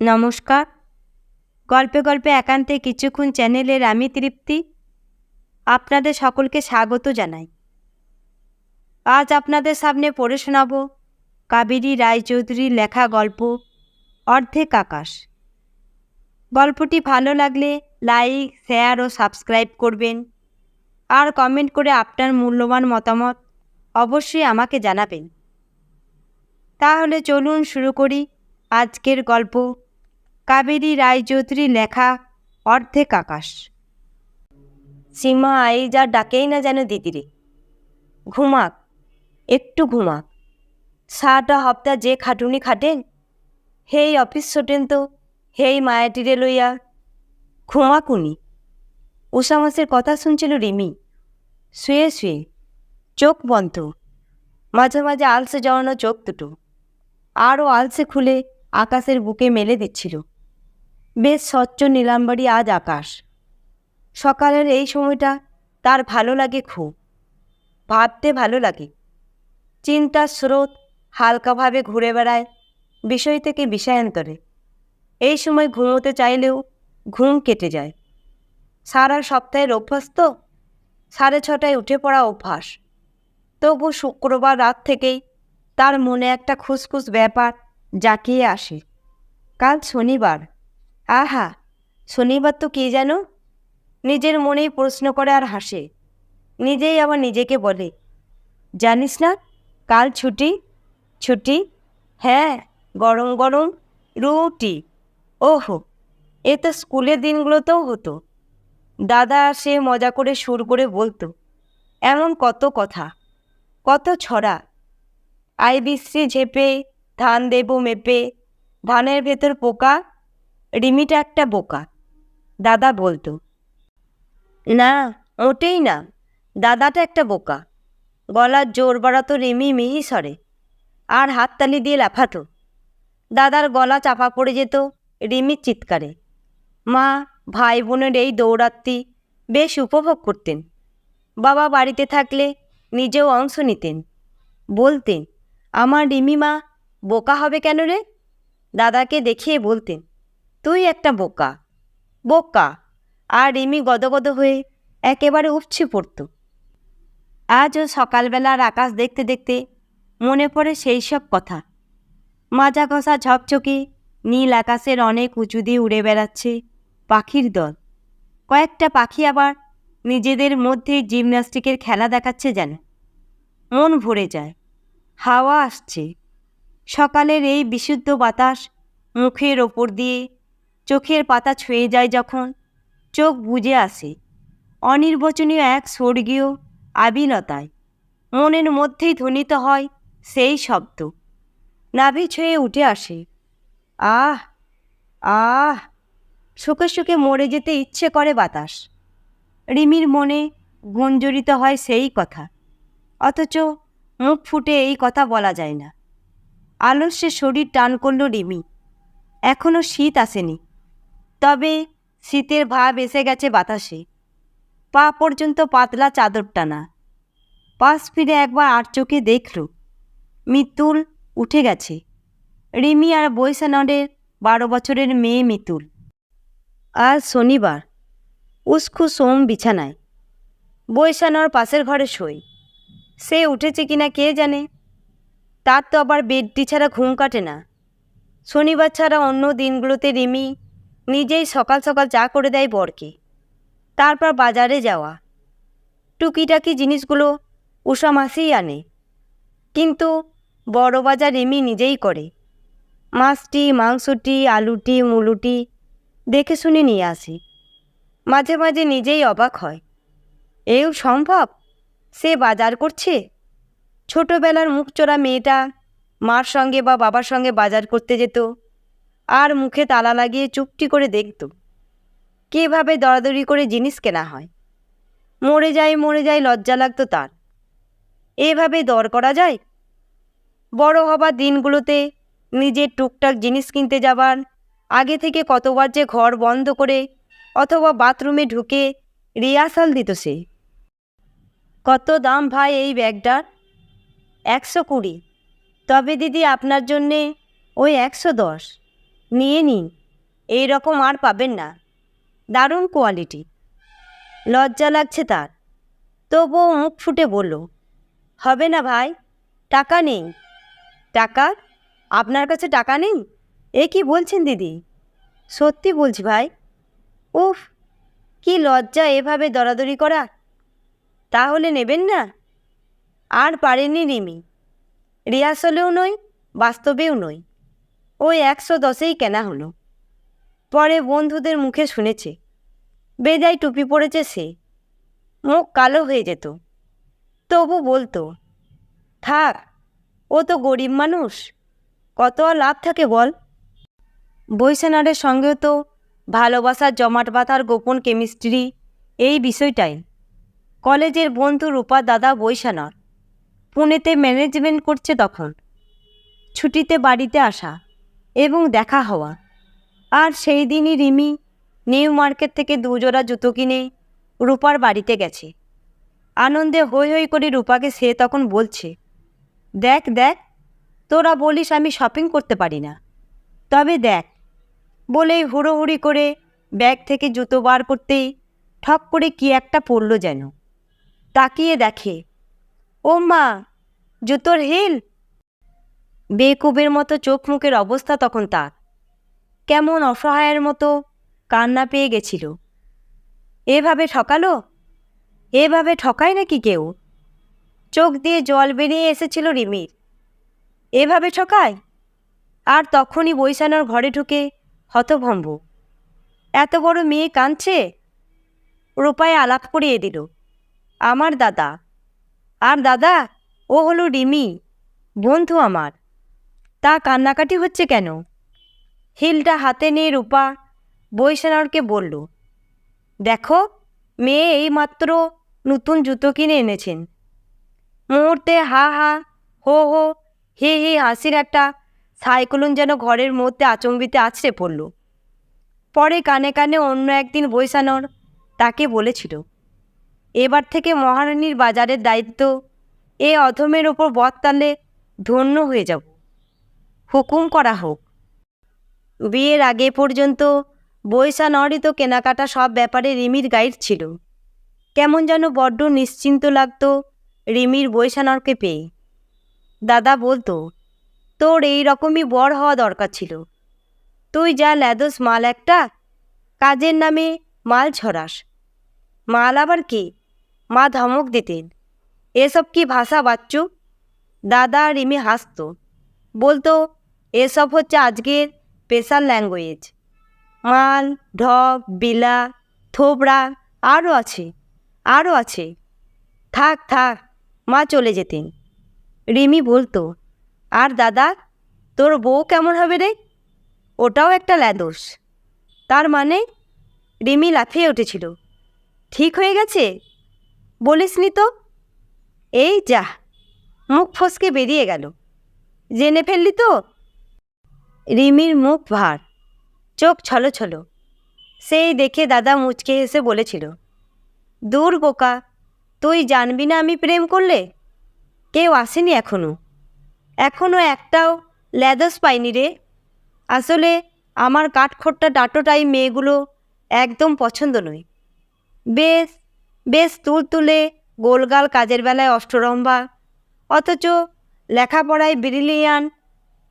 নমস্কার। গল্পে গল্পে একান্তে কিছুক্ষণ চ্যানেলের আমি তৃপ্তি। আপনাদের সকলকে স্বাগত জানাই। আজ আপনাদের সামনে পড়ে শোনাব কাবেরী রায়চৌধুরীর লেখা গল্প অর্ধেক আকাশ। গল্পটি ভালো লাগলে লাইক, শেয়ার ও সাবস্ক্রাইব করবেন। আর কমেন্ট করে আপনার মূল্যবান মতামত অবশ্যই আমাকে জানাবেন। তাহলে চলুন শুরু করি আজকের গল্প। কাবেরী রায়চৌধুরী লেখা অর্ধেক আকাশ। সীমা আই যা ডাকেই না যেন দিদিরে। ঘুমাক, একটু ঘুমাক। সারাটা হপ্তা যে খাটুনি খাটেন, হেই অফিস ছোটেন তো, হেই মায়াটিরে লইয়া। ঘুমাকুনি উষামাসের কথা শুনছিল রিমি। শুয়ে শুয়ে, চোখ বন্ধ। মাঝে মাঝে আলসে জড়ানো চোখ দুটো। আরও আলসে খুলে আকাশের বুকে মেলে দিচ্ছিল। বেশ স্বচ্ছ নীলাম্বারি আজ আকাশ। সকালের এই সময়টা তার ভালো লাগে খুব। ভাবতে ভালো লাগে। চিন্তার স্রোত হালকাভাবে ঘুরে বেড়ায় বিষয় থেকে বিষয়ান্তরে। এই সময় ঘুমোতে চাইলেও ঘুম কেটে যায়। সারা সপ্তাহের অভ্যাস তো সাড়ে ছটায় উঠে পড়া অভ্যাস। তবু শুক্রবার রাত থেকেই তার মনে একটা খুসখুস ব্যাপার জাঁকিয়ে আসে। কাল শনিবার। আহা, শনিবার তো কে যেন নিজের মনেই প্রশ্ন করে আর হাসে। নিজেই আবার নিজেকে বলে, জানিস না, কাল ছুটি ছুটি হ্যাঁ গরম গরম, রুটি। ওহো, এ তো স্কুলের দিনগুলোতেও হতো। দাদা সে মজা করে সুর করে বলতো, এমন কত কথা, কত ছড়া। আই বিশ্রী ঝেপে, ধান দেবো মেপে, ধানের ভেতর পোকা রিমিটা একটা বোকা। দাদা বলতো, না, ওটেই না, দাদাটা একটা বোকা। গলার জোর বাড়াতো রিমি মিহি সরে, আর হাততালি দিয়ে লাফাতো। দাদার গলা চাপা পড়ে যেত রিমির চিৎকারে। মা ভাই বোনের এই দৌড়াত্তি বেশ উপভোগ করতেন। বাবা বাড়িতে থাকলে নিজেও অংশ নিতেন। বলতেন, আমার রিমি মা, বোকা হবে কেন রে? দাদাকে দেখিয়ে বলতেন তুই একটা বোকা। বোকা। আর রিমি গদগদ হয়ে একেবারে উপছে পড়ত। আজও সকালবেলার আকাশ দেখতে দেখতে মনে পড়ে সেই সব কথা। মাজা ঘষা ঝকঝকে নীল আকাশের অনেক উঁচু দিয়ে উড়ে বেড়াচ্ছে পাখির দল। কয়েকটা পাখি আবার নিজেদের মধ্যে জিমন্যাস্টিকের খেলা দেখাচ্ছে যেন। মন ভরে যায়। হাওয়া আসছে। সকালের এই বিশুদ্ধ বাতাস মুখের ওপর দিয়ে চোখের পাতা ছুঁয়ে যায় যখন চোখ বুজে আসে। অনির্বচনীয় এক স্বর্গীয় আবিলতায় মনের মধ্যেই ধ্বনিত হয় সেই শব্দ। নাভি ছুঁয়ে উঠে আসে। আহ আহ সুখে সুখে মরে যেতে ইচ্ছে করে বাতাস। রিমির মনে গুঞ্জরিত হয় সেই কথা। অথচ মুখ ফুটে এই কথা বলা যায় না। আলস্যে শরীর টান করল রিমি। এখনও শীত আসেনি। তবে শীতের ভাব এসে গেছে বাতাসে। পা পর্যন্ত পাতলা চাদর টানা। পাশ ফিরে একবার আর চোখে দেখল, মিতুল উঠে গেছে। রিমি আর বৈশানরের বারো বছরের মেয়ে মিতুল। আজ শনিবার উস্কু সোম বিছানায়। বৈশানর পাশের ঘরে শোয়। সে উঠেছে কিনা কে জানে? তার তো আবার বেডটি ছাড়া ঘুম কাটে না। শনিবার ছাড়া অন্য দিনগুলোতে রিমি নিজেই সকাল সকাল চা করে দেয় বরকে। তারপর বাজারে যাওয়া। টুকিটাকি জিনিসগুলো উষা মাসেই আনে। কিন্তু বড় বাজার রিমি নিজেই করে। মাছটি, মাংসটি, আলুটি, মুলুটি দেখে শুনে নিয়ে আসে। মাঝে মাঝে নিজেই অবাক হয়। এও সম্ভব? সে বাজার করছে? ছোটবেলার মুখচোরা মেয়েটা মার সঙ্গে বা বাবার সঙ্গে বাজার করতে যেত। আর মুখে তালা লাগিয়ে চুপটি করে দেখত। কীভাবে দরাদরি করে জিনিস কেনা হয়। মরে যায় মরে যায় লজ্জা লাগতো তার। এভাবে দর করা যায়? বড় হবার দিনগুলোতে নিজের টুকটাক জিনিস কিনতে যাবার, আগে থেকে কতবার যে ঘর বন্ধ করে অথবা বাথরুমে ঢুকে রিহার্সাল দিত সে। কত দাম ভাই এই ব্যাগটার? একশো কুড়ি। তবে দিদি আপনার জন্যে ওই একশো দশ। নিয়ে নিন, এই রকম আর পাবেন না। দারুণ কোয়ালিটি। লজ্জা লাগছে তার। তবুও মুখ ফুটে বলল, হবে না ভাই, টাকা নেই। টাকা? আপনার কাছে টাকা নেই? এ কি বলছেন দিদি? সত্যি বলছি ভাই। উফ, কি লজ্জা এভাবে দরাদরি করা। তাহলে নেবেন না? আর পারেনি রিমি। রিহার্সলেও নই, বাস্তবেও নয় ওই একশো দশেই কেনা হলো। পরে বন্ধুদের মুখে শুনেছে, বেজায় টুপি পড়েছে সে। মুখ কালো হয়ে যেত। তবু বলতো, থাক, ও তো গরিব মানুষ, কত লাভ থাকে বল? বৈশানারের সঙ্গেও তো ভালোবাসার জমাট বাঁধার গোপন কেমিস্ট্রি এই বিষয়টাই। কলেজের বন্ধু রূপা দাদা বৈশানার পুনেতে ম্যানেজমেন্ট করছে তখন, ছুটিতে বাড়িতে আসা। এবং দেখা হওয়া। আর সেই দিনই রিমি নিউ মার্কেট থেকে দুজোড়া জুতো কিনে রূপার বাড়িতে গেছে। আনন্দে হই হই করে রূপাকে সে তখন বলছে, দেখ দেখ, তোরা বলিস আমি শপিং করতে পারি না। তবে দেখ। বলেই হুড়োহুড়ি করে ব্যাগ থেকে জুতো বার করতেই ঠক করে কি একটা পড়ল যেন। তাকিয়ে দেখে ও মা জুতোর হিল! বেকুবের মতো চোখ মুখের অবস্থা তখন তার। কেমন অসহায়ের মতো কান্না পেয়ে গেছিল। এভাবে ঠকালো? এভাবে ঠকায় নাকি কেউ? চোখ দিয়ে জল বেরিয়ে এসেছিল রিমির। এভাবে ঠকায়? আর তখনই বৈশানোর ঘরে ঢুকে হতভম্ব। এত বড় মেয়ে কাঁদছে? রূপায় আলাপ করিয়ে দিল, আমার দাদা। আর দাদা? ও হলো রিমি, বন্ধু আমার। তা কান্নাকাটি হচ্ছে কেন? হিলটা হাতে নিয়ে রূপা বৈশানরকে বলল, দেখো, মেয়ে এইমাত্র নতুন জুতো কিনে এনেছেন। মুহূর্তে হা হা, হো হো, হে হে হাসির একটা সাইক্লোন যেন ঘরের মধ্যে আচম্বিতে আছড়ে পড়ল। পরে কানে কানে অন্য একদিন বৈশানর তাকে বলেছিল, এবার থেকে মহারানীর বাজারের দায়িত্ব এ অধমের ওপর বদতালে ধন্য হয়ে যাব। হুকুম করা হোক। বিয়ের আগে পর্যন্ত বৈশানরই তো কেনাকাটা সব ব্যাপারে রিমির গাইড ছিল। কেমন যেন বড্ড নিশ্চিন্ত লাগতো রিমির বৈশানরকে পেয়ে। দাদা বলতো, তোর এই রকমই বর হওয়া দরকার ছিল। তুই যা ল্যাদোস মাল একটা, কাজের নামে মাল ছড়াস। মাল আবার কি? মা ধমক দিতেন, এসব কি ভাষা বাচ্চু? দাদা রিমি হাসতো, বলতো এসব হচ্ছে আজকের স্পেশাল ল্যাঙ্গুয়েজ মাল ঢপ বিলা, থোবড়া আরও আছে আরও আছে। থাক থাক, মা চলে যেতেন। রিমি বলতো, আর দাদা, তোর বউ কেমন হবে রে? ওটাও একটা ল্যাদোস। তার মানে? রিমি লাফিয়ে উঠেছিল। ঠিক হয়ে গেছে? বলিসনি তো? এই যা, মুখ ফসকে বেরিয়ে গেল। জেনে ফেললি তো? রিমির মুখ ভার, চোখ ছলো ছলো। সেই দেখে দাদা মুচকে এসে বলেছিল, দূর বোকা, তুই জানবি না আমি প্রেম করলে? কেউ আসেনি এখনও এখনও একটাও ল্যাদস পাইনি রে। আসলে আমার কাঠখোট্টা ডাটোটাই মেয়েগুলো একদম পছন্দ নয়। বেশ বেশ তুল তুলে গোলগাল কাজের বেলায় অষ্টরম্ভা, অথচ লেখাপড়ায় ব্রিলিয়ান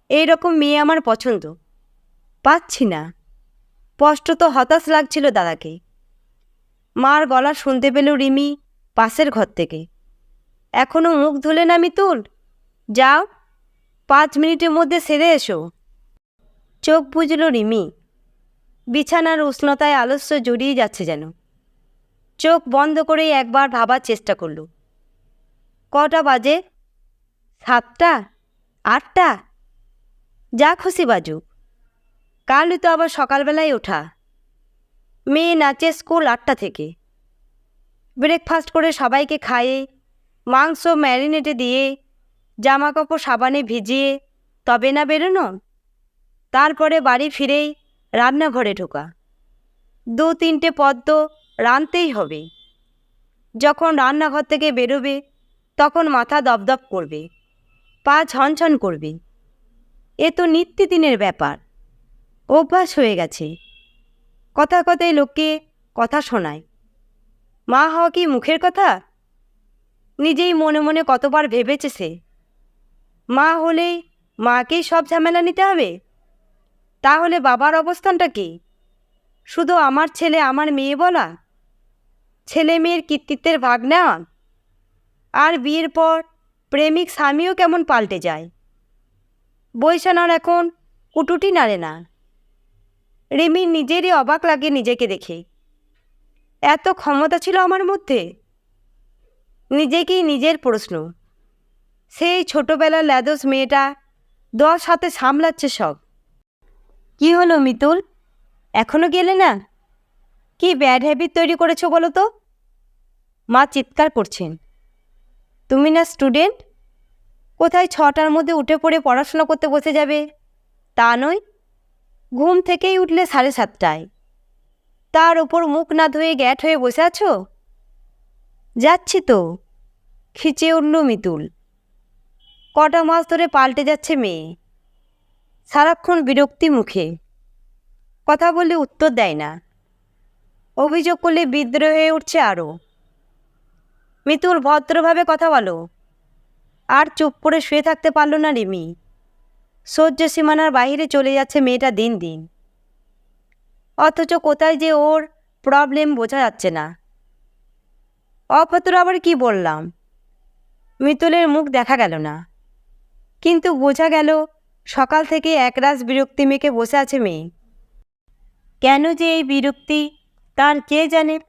এই রকম মেয়ে আমার পছন্দ। পাচ্ছি না। স্পষ্টত হতাশ লাগছিল দাদাকে। মার গলা শুনতে পেল রিমি পাশের ঘর থেকে। এখনও মুখ ধুলে না মিতুল? যাও, পাঁচ মিনিটের মধ্যে সেরে এসো। চোখ বুঝল রিমি। বিছানার উষ্ণতায় আলস্য জড়িয়ে যাচ্ছে যেন। চোখ বন্ধ করেই একবার ভাবার চেষ্টা করল। কটা বাজে? সাতটা? আটটা? যা খুশি বাজুক। কালই তো আবার সকালবেলায় ওঠা। মেয়ে নাচে স্কুল আটটা থেকে। ব্রেকফাস্ট করে সবাইকে খাইয়ে, মাংস ম্যারিনেটে দিয়ে জামা কাপড় সাবানে ভিজিয়ে, তবে না বেরোনো? তারপরে বাড়ি ফিরেই রান্নাঘরে ঢোকা। দু তিনটে পদ তো রাঁধতেই হবে। যখন রান্নাঘর থেকে বেরোবে, তখন মাথা দপদপ করবে, পা ছনছন করবে। এ তো নিত্যদিনের ব্যাপার। অভ্যাস হয়ে গেছে। কথা কথায় লোককে কথা শোনায়। মা হওয়া কি মুখের কথা? নিজেই মনে মনে কতবার ভেবেছে সে। মা হলেই মাকেই সব ঝামেলা নিতে হবে? তাহলে বাবার অবস্থানটা কি? শুধু আমার ছেলে আমার মেয়ে বলা? ছেলে মেয়ের কৃতিত্বের ভাগ নেওয়া? আর বিয়ের পর প্রেমিক স্বামীও কেমন পাল্টে যায়? বৈশানার এখন কুটুটি নাড়ে না। রিমির নিজেরই অবাক লাগে নিজেকে দেখে। এত ক্ষমতা ছিল আমার মধ্যে? নিজেকেই নিজের প্রশ্ন। সেই ছোটবেলার ল্যাদোস মেয়েটা দশ হাতে সামলাচ্ছে সব। কি হলো মিতুল? এখনও গেলে না? কি ব্যাড হ্যাবিট তৈরি করেছ বলো তো? মা চিৎকার করছেন। তুমি না স্টুডেন্ট কোথায় ছটার মধ্যে উঠে পড়ে পড়াশোনা করতে বসে যাবে? তা নয়। ঘুম থেকেই উঠলে সাড়ে সাতটায়। তার ওপর মুখ না ধুয়ে গ্যাট হয়ে বসে আছো? যাচ্ছি তো। খিচে উঠল মিতুল। কটা মাস ধরে পাল্টে যাচ্ছে মেয়ে। সারাক্ষণ বিরক্তি মুখে। কথা বললে উত্তর দেয় না। অভিযোগ করলে বিদ্রোহ হয়ে উঠছে আরও। মিতুল ভদ্রভাবে কথা বলো। আর চুপ করে শুয়ে থাকতে পারল না রিমি। সহ্য সীমানার বাইরে চলে যাচ্ছে মেয়েটা দিন দিন। অথচ কোথায় যে ওর প্রবলেম বোঝা যাচ্ছে না। অপত্র আবার কি বললাম? মিতুলের মুখ দেখা গেল না। কিন্তু বোঝা গেল সকাল থেকে একরাশ বিরক্তি মেখে বসে আছে মেয়ে। কেন যে এই বিরক্তি? তার কে জানে?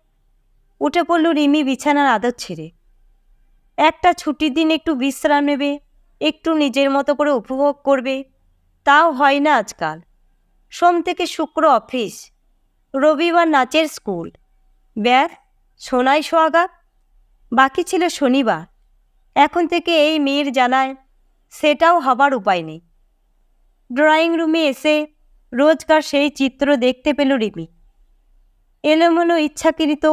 উঠে পড়ল রিমি বিছানার আদর ছেড়ে। একটা ছুটির দিন একটু বিশ্রাম নেবে, একটু নিজের মতো করে উপভোগ করবে। তাও হয় না আজকাল। সোম থেকে শুক্র অফিস, রবিবার নাচের স্কুল। ব্যাস, সোনাই সোয়াগা বাকি ছিল শনিবার। এখন থেকে এই মেয়ের জানায়, সেটাও হবার উপায় নেই। ড্রয়িং রুমে এসে রোজকার সেই চিত্র দেখতে পেল রিমি। এলোমেলো ইচ্ছাকৃত,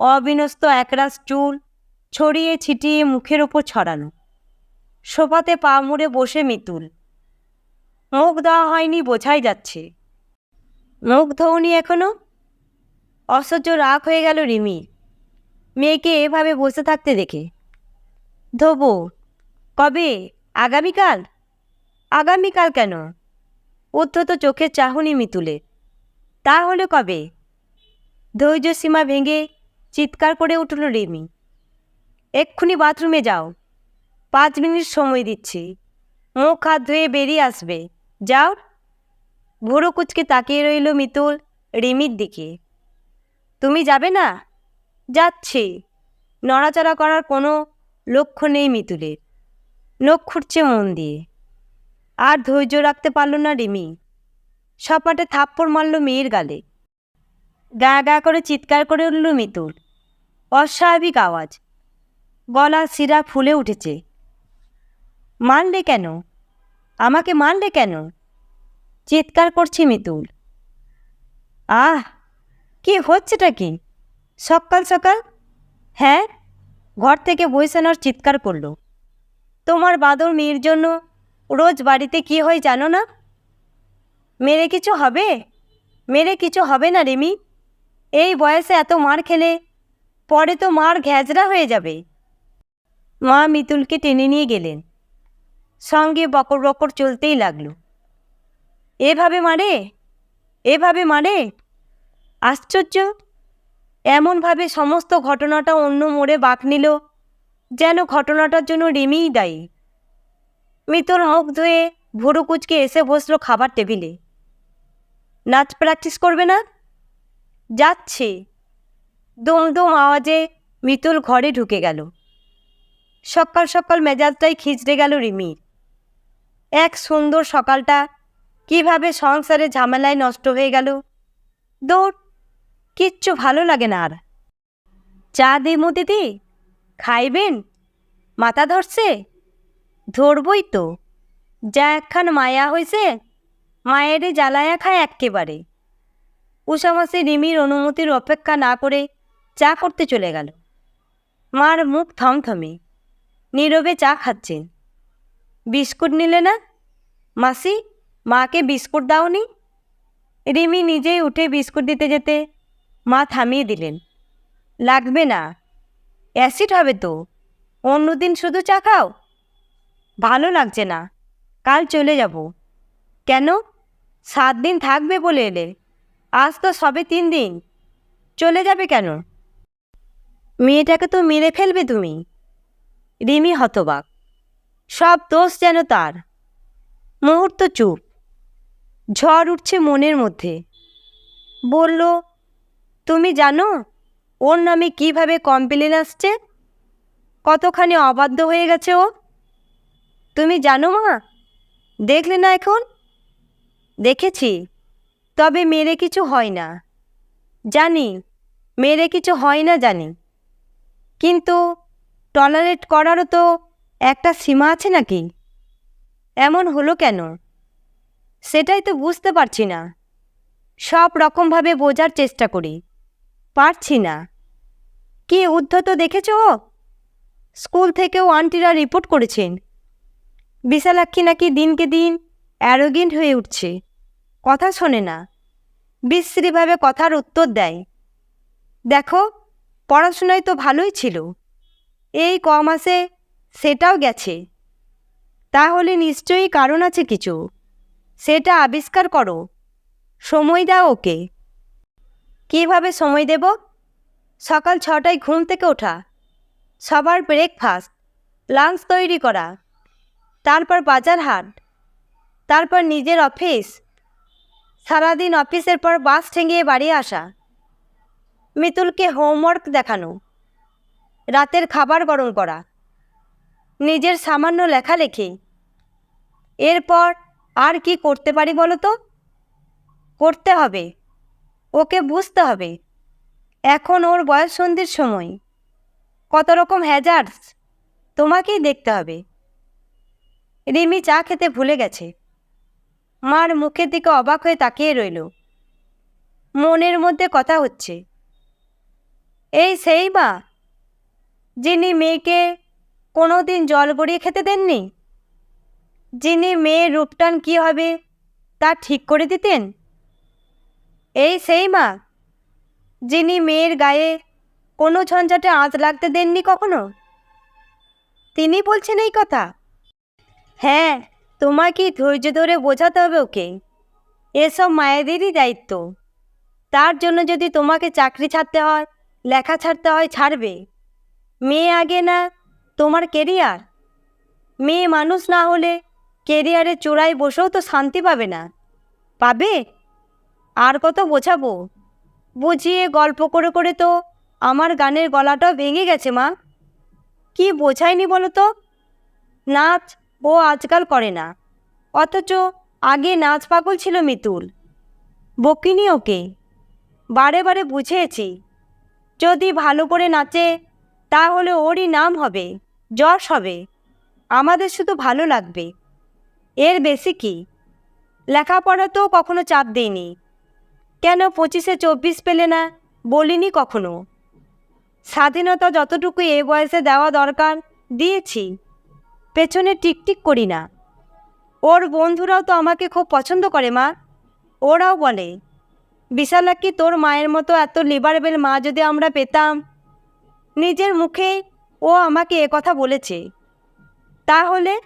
অবিনস্ত একরাশ চুল ছড়িয়ে ছিটিয়ে মুখের ওপর ছড়ানো। সোফাতে পা মুড়ে বসে মিতুল। মুখ দেওয়া হয়নি বোঝাই যাচ্ছে। মুখ ধৌনি এখনও? অসহ্য রাগ হয়ে গেল রিমি মেয়েকে এভাবে বসে থাকতে দেখে। ধোবো, কবে? আগামীকাল? আগামীকাল কেন? উদ্ধত চোখের চাহনি মিতুলে তাহলে কবে? ধৈর্য সীমা ভেঙে চিৎকার করে উঠল রিমি। এক্ষুনি বাথরুমে যাও। পাঁচ মিনিট সময় দিচ্ছি। মুখ হাত ধুয়ে বেরিয়ে আসবে। যাও। ভুরু কুচকে তাকিয়ে রইল মিতুল রিমির দিকে। তুমি যাবে না? যাচ্ছি। নড়াচড়া করার কোনো লক্ষ্য নেই মিতুলের। নখ খুঁড়ছে মন দিয়ে। আর ধৈর্য রাখতে পারল না রিমি। সপাটে থাপ্পড় মারল মেয়ের গালে। গা গা করে চিৎকার করে উঠল মিতুল। অস্বাভাবিক আওয়াজ। গলা শিরা ফুলে উঠেছে। মারলে কেন? আমাকে মারলে কেন? চিৎকার করছে মিতুল। আহ, কি হচ্ছেটা কি? সকাল সকাল? হ্যাঁ ঘর থেকে বৈশানোর চিৎকার করল। তোমার বাদর মেয়ের জন্য রোজ বাড়িতে কি হয় জানো না? মেরে কিছু হবে? মেরে কিছু হবে না রেমি? এই বয়সে এত মার খেলে পরে তো মার ঘ্যাজরা হয়ে যাবে। মা মিতুলকে টেনে নিয়ে গেলেন। সঙ্গে বকর বকর চলতেই লাগল। এভাবে মারে? এভাবে মারে? আশ্চর্য! এমনভাবে সমস্ত ঘটনাটা অন্য মোড়ে বাঁক নিল, যেন ঘটনাটার জন্য রিমিই দায়ী। মিতুল মুখ ধুয়ে ভুরু কুচকে এসে বসল খাবার টেবিলে। নাচ প্র্যাকটিস করবে না? যাচ্ছে। দুম আওয়াজে মিতুল ঘরে ঢুকে গেল। সকাল সকাল মেজাজটাই খিচড়ে গেল রিমির। এক সুন্দর সকালটা, কীভাবে সংসারে ঝামেলায় নষ্ট হয়ে গেল। দৌড় কিচ্ছু ভালো লাগে না আর। চা দিই দিদি, খাইবেন? মাথা ধরছে? ধরবই তো। যা একখান মায়া হয়েছে মায়েরে জ্বালায়া খায় এক্কেবারে। উষামাসে রিমির অনুমতির অপেক্ষা না করে চা করতে চলে গেল। মার মুখ থমথমে। নীরবে চা খাচ্ছেন। বিস্কুট নিলে না? মাসি, মাকে বিস্কুট দাওনি? রিমি নিজেই উঠে বিস্কুট দিতে যেতে মা থামিয়ে দিলেন। লাগবে না। অ্যাসিড হবে তো। অন্যদিন শুধু চা খাও। ভালো লাগছে না। কাল চলে যাব। কেন? সাত দিন থাকবে বলে এলে। আজ তো সবে তিন দিন। চলে যাবে কেন? মেয়েটাকে তো মেরে ফেলবে তুমি। রিমি হতবাক। সব দোষ যেন তার। মুহূর্ত চুপ। ঝড় উঠছে মনের মধ্যে। বলল, তুমি জানো, ওর নামে কীভাবে কমপ্লেন আসছে? কতখানি অবাধ্য হয়ে গেছে ও। তুমি জানো মা? দেখলে না এখন? দেখেছি, তবে মেরে কিছু হয় না। জানি, মেরে কিছু হয় না জানি। কিন্তু টলারেট করারও তো একটা সীমা আছে নাকি? এমন হলো কেন? সেটাই তো বুঝতে পারছি না। সব রকমভাবে বোঝার চেষ্টা করি। পারছি না। কি উদ্ধত দেখেছ? স্কুল থেকেও আন্টিরা রিপোর্ট করেছেন। বিশালাক্ষী নাকি দিনকে দিন অ্যারোগেন্ট হয়ে উঠছে। কথা শোনে না। বিশ্রীভাবে কথার উত্তর দেয়। দেখো, পড়াশোনায় তো ভালোই ছিল। এই ক মাসে সেটাও গেছে। তাহলে নিশ্চয়ই কারণ আছে কিছু। সেটা আবিষ্কার করো। সময় দাও ওকে। কীভাবে সময় দেব? সকাল ছটায় ঘুম থেকে ওঠা। সবার ব্রেকফাস্ট লাঞ্চ তৈরি করা। তারপর বাজার হাট। তারপর নিজের অফিস সারাদিন অফিসের পর বাস ঠেঙিয়ে বাড়ি আসা। মিতুলকে হোমওয়ার্ক দেখানো। রাতের খাবার গরম করা। নিজের সামান্য লেখালেখি। এরপর আর কি করতে পারি বলো তো? করতে হবে। ওকে বুঝতে হবে। এখন ওর বয়স সন্ধির সময়। কত রকম হ্যাজার্স তোমাকেই দেখতে হবে। রিমি চা খেতে ভুলে গেছে। মার মুখের দিকে অবাক হয়ে তাকিয়ে রইল। মনের মধ্যে কথা হচ্ছে। এই সেই মা? যিনি মেয়েকে কোনো দিন জল গড়িয়ে খেতে দেননি? যিনি মেয়ের রূপটান কী হবে তা ঠিক করে দিতেন? এই সেই মা, যিনি মেয়ের গায়ে কোনো ঝঞ্ঝাটে আঁচ লাগতে দেননি কখনো? তিনি বলছেন এই কথা। হ্যাঁ তোমাকে ধৈর্য ধরে বোঝাতে হবে ওকে। এসব মায়েদেরই দায়িত্ব। তার জন্য যদি তোমাকে চাকরি ছাড়তে হয়, লেখা ছাড়তে হয়, ছাড়বে। মেয়ে আগে না, তোমার কেরিয়ার মেয়ে মানুষ না হলে কেরিয়ারের চূড়ায় বসেও তো শান্তি পাবে না। পাবে? আর কত বোঝাবো? বুঝিয়ে গল্প করে করে তো আমার গানের গলাটাও ভেঙে গেছে, মা। কি বোঝায়নি বলো তো? নাচ ও আজকাল করে না। অথচ আগে নাচ পাগল ছিল মিতুল। বকিনি ওকে। বারে বারে বুঝিয়েছি। যদি ভালো করে নাচে তাহলে ওরই নাম হবে, যশ হবে। আমাদের শুধু ভালো লাগবে। এর বেশি কি? লেখাপড়াতেও কখনো চাপ দেইনি। কেন পঁচিশে চব্বিশ পেলে না? বলিনি কখনো। স্বাধীনতা যতটুকু এ বয়সে দেওয়া দরকার, দিয়েছি। পেছনে টিকটিক করি না। ওর বন্ধুরাও তো আমাকে খুব পছন্দ করে, মা। ওরাও বলে বিশালাক্ষী তোর মায়ের মতো এত লিবারেবেল মা যদি আমরা পেতাম নিজের মুখে ও আমাকে কথা বলেছে। তাহলে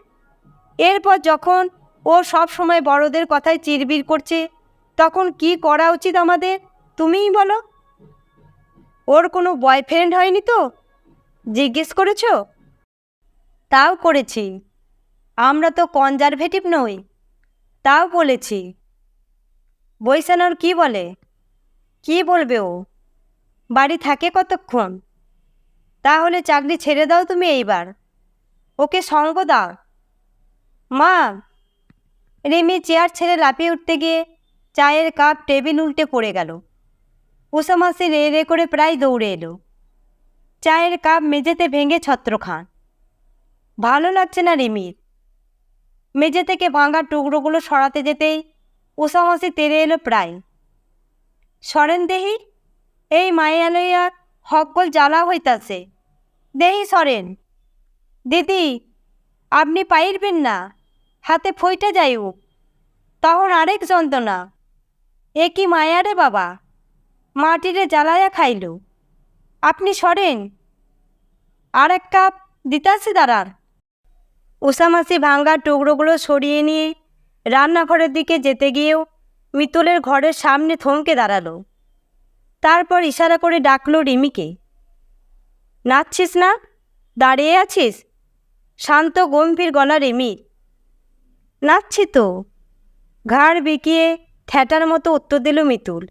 এরপর যখন ও সব সময় বড়দের কথায় চিরবির করছে, তখন কি করা উচিত আমাদের, তুমিই বলো। ওর কোনো বয়ফ্রেন্ড হয়নি তো? জিজ্ঞেস করেছ? তাও করেছি। আমরা তো কনজারভেটিভ নই। তাও বলেছি। বৈশানোর কি বলে? কি বলবে ও? বাড়ি থাকে কতক্ষণ? তাহলে চাকরি ছেড়ে দাও তুমি এইবার। ওকে সঙ্গ দাও। মা, রিমি চেয়ার ছেড়ে লাফিয়ে উঠতে গিয়ে চায়ের কাপ টেবিল উল্টে পড়ে গেল। মাসি রে রে করে প্রায় দৌড়ে এলো। চায়ের কাপ মেঝেতে ভেঙে ছত্র খান ভালো লাগছে না রিমির মেঝে থেকে ভাঙা টুকরোগুলো সরাতে যেতেই উষা মাসি তেরে এলো প্রায়। সরেন দেহি, এই মায়া হকল জ্বালা হইতাছে। দেহি সরেন। দিদি, আপনি পাইরবেন না, হাতে ফইটা যাইও তখন আরেক যন্ত্রণা। এ কি মায়া রে বাবা, মাটিরে জ্বালায়া খাইল। আপনি সরেন। আর এক কাপ দিতাছি দাঁড়ার উষামাসি ভাঙ্গা টুকরোগুলো সরিয়ে নিয়ে রান্নাঘরের দিকে যেতে গিয়েও মিতুলের ঘরের সামনে থমকে দাঁড়াল। তারপর ইশারা করে ডাকলো রিমিকে। নাচছিস না? দাঁড়িয়ে আছিস? শান্ত, গম্ভীর গলা রিমির নাচছি তো। ঘাড় বিকিয়ে থ্যাটার মতো উত্তর দিল মিতুল।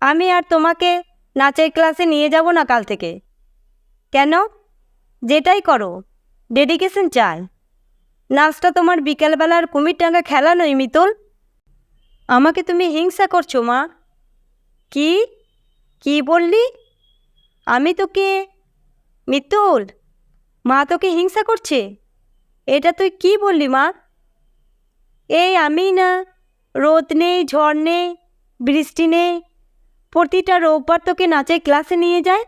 আমি আর তোমাকে নাচের ক্লাসে নিয়ে যাব না কাল থেকে। কেন? যেটাই করো। ডেডিকেশন চাই। নাচটা তোমার বিকেলবেলার কুমির টাঙ্গা খেলা নয় মিতুল। আমাকে তুমি হিংসা করছ, মা। কি? কি বললি? আমি তোকে মিতুল মা তোকে হিংসা করছে? এটা তুই কি বললি, মা? এই আমি না, রোদ নেই, ঝড় নেই, বৃষ্টি নেই, প্রতিটা রোববার তোকে নাচের ক্লাসে নিয়ে যায়?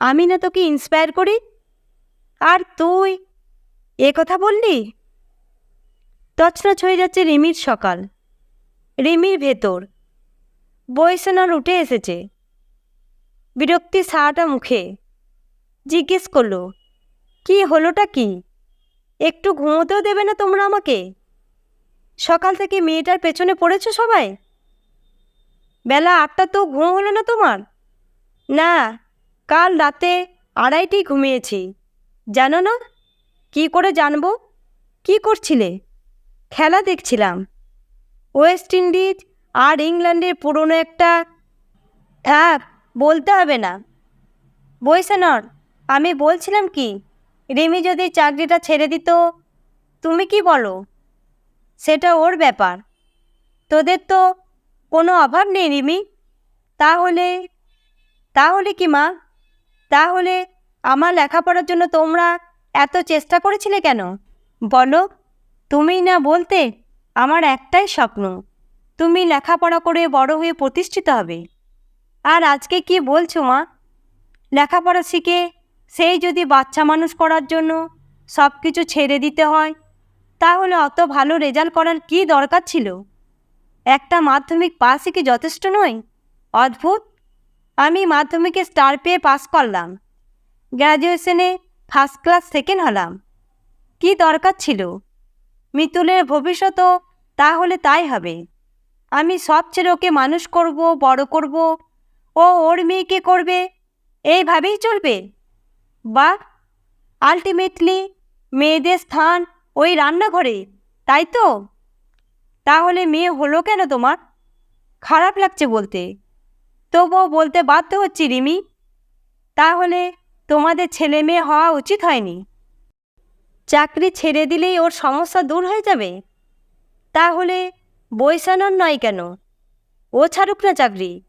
আমি না তোকে ইন্সপায়ার করি? আর তুই এ কথা বললি? তছনছ হয়ে যাচ্ছে রিমির সকাল। রিমির ভেতর। বয়সনার উঠে এসেছে। বিরক্তি সাটা মুখে। জিজ্ঞেস করল, কি হলোটা কি? একটু ঘুমোতেও দেবে না তোমরা আমাকে? সকাল থেকে মেয়েটার পেছনে পড়েছো সবাই? বেলা আটটা তো ঘুম হলো না তোমার? না, কাল রাতে আড়াইটেই ঘুমিয়েছি। জানো না, কি করে জানব? কি করছিলে? খেলা দেখছিলাম। ওয়েস্ট ইন্ডিজ আর ইংল্যান্ডের পুরনো একটা হ্যাঁ বলতে হবে না। বইসানর আমি বলছিলাম কি, রিমি যদি চাকরিটা ছেড়ে দিত, তুমি কি বলো? সেটা ওর ব্যাপার। তোদের তো কোনো অভাব নেই রিমি। তাহলে তাহলে কি মা? তাহলে আমার লেখাপড়ার জন্য তোমরা এত চেষ্টা করেছিলে কেন? বলো, তুমি না বলতে আমার একটাই স্বপ্ন, তুমি লেখাপড়া করে বড় হয়ে প্রতিষ্ঠিত হবে। আর আজকে কি বলছো মা? লেখাপড়া শিখে সেই যদি বাচ্চা মানুষ করার জন্য সব কিছু ছেড়ে দিতে হয়, তাহলে অত ভালো রেজাল্ট করার কি দরকার ছিল? একটা মাধ্যমিক পাসই কি যথেষ্ট নয়? অদ্ভুত! আমি মাধ্যমিকে স্টার পেয়ে পাস করলাম। গ্র্যাজুয়েশনে ফার্স্ট ক্লাস সেকেন্ড হলাম। কি দরকার ছিল? মিতুলের ভবিষ্যতও তাহলে তাই হবে। আমি সব ছেড়ে ওকে মানুষ করব, বড় করব, ও ওর মেয়েকে করবে, এইভাবেই চলবে। বা আলটিমেটলি মেয়েদের স্থান ওই রান্নাঘরে, তাই তো? তাহলে মেয়ে হলো কেন তোমার? খারাপ লাগছে বলতে। তবুও বলতে বাধ্য হচ্ছি রিমি। তাহলে তোমাদের ছেলে মেয়ে হওয়া উচিত হয়নি? চাকরি ছেড়ে দিলেই ওর সমস্যা দূর হয়ে যাবে? তাহলে বৈশানর নয় কেন? ও ছাড়ুক না চাকরি।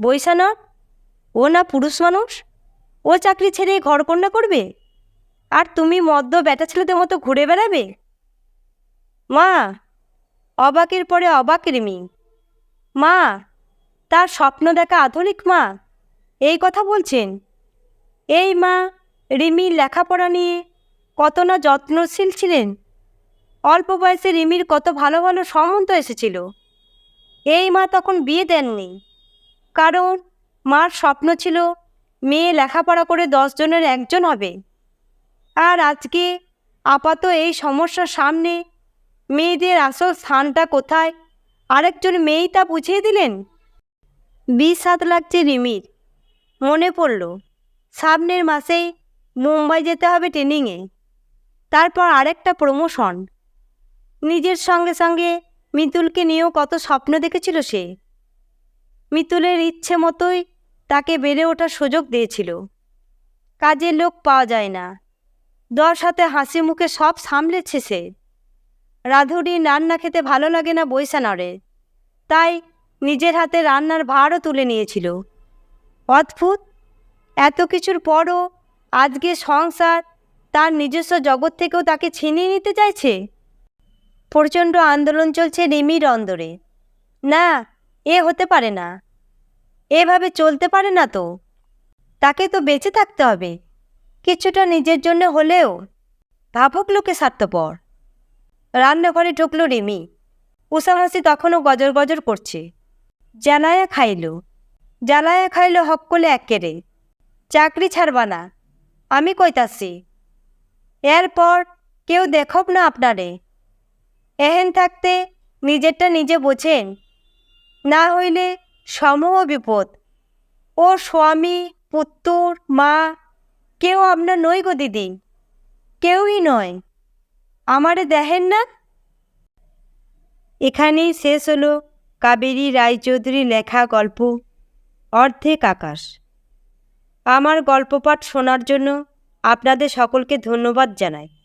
বৈশানর? ও না পুরুষ মানুষ? ও চাকরি ছেড়ে ঘরকন্যা করবে? আর তুমি মদ্য ব্যাটা ছেলেদের মতো ঘুরে বেড়াবে? মা, অবাকের পরে অবাক রিমি। মা, তার স্বপ্ন দেখা আধুনিক মা। এই কথা বলছেন। এই মা রিমির লেখাপড়া নিয়ে কত না যত্নশীল ছিলেন। অল্প বয়সে রিমির কত ভালো ভালো সম্বন্ধ এসেছিল। এই মা তখন বিয়ে দেননি। কারণ মার স্বপ্ন ছিল মেয়ে লেখাপড়া করে দশজনের একজন হবে। আর আজকে আপাত এই সমস্যার সামনে মেয়েদের আসল স্থানটা কোথায়? আরেকজন মেয়েই তা বুঝিয়ে দিলেন? বিষ হাত লাগছে রিমির। মনে পড়ল, সামনের মাসেই মুম্বাই যেতে হবে ট্রেনিংয়ে। তারপর আরেকটা প্রমোশন। নিজের সঙ্গে সঙ্গে মিতুলকে নিয়েও কত স্বপ্ন দেখেছিল সে। মিতুলের ইচ্ছে মতোই তাকে বেড়ে ওঠার সুযোগ দিয়েছিল। কাজের লোক পাওয়া যায় না। দশ হাতে হাসি মুখে সব সামলেছে সে। রাধুরি রান্না খেতে ভালো লাগে না বৈশানরে। তাই নিজের হাতে রান্নার ভারও তুলে নিয়েছিল। অদ্ভুত! এত কিছুর পরও আজকে সংসার তার নিজস্ব জগৎ থেকেও তাকে ছিনিয়ে নিতে চাইছে? প্রচণ্ড আন্দোলন চলছে রিমির অন্দরে। না, এ হতে পারে না। এভাবে চলতে পারে না তো। তাকে তো বেঁচে থাকতে হবে। কিছুটা নিজের জন্য হলেও ভাবক লোকে স্বার্থপর। রান্নাঘরে ঢুকলো রিমি। উষাহাসি তখনও গজর গজর করছে। জ্বালায়া খাইল। জ্বালায়া খাইল হকলে একেরে। চাকরি ছাড়বা না। আমি কইতাছি, এরপর কেউ দেখব না আপনারে। এহেন থাকতে নিজেরটা নিজে বোঝেন। না হইলে সমূহ বিপদ। ও স্বামী, পুত্তর, মা, কেউ আপনার নই গো দিদি। কেউই নয়। আমারে দেখেন না? এখানেই শেষ হলো কাবেরী রায়চৌধুরী লেখা গল্প, অর্ধেক আকাশ। আমার গল্প পাঠ শোনার জন্য আপনাদের সকলকে ধন্যবাদ জানাই।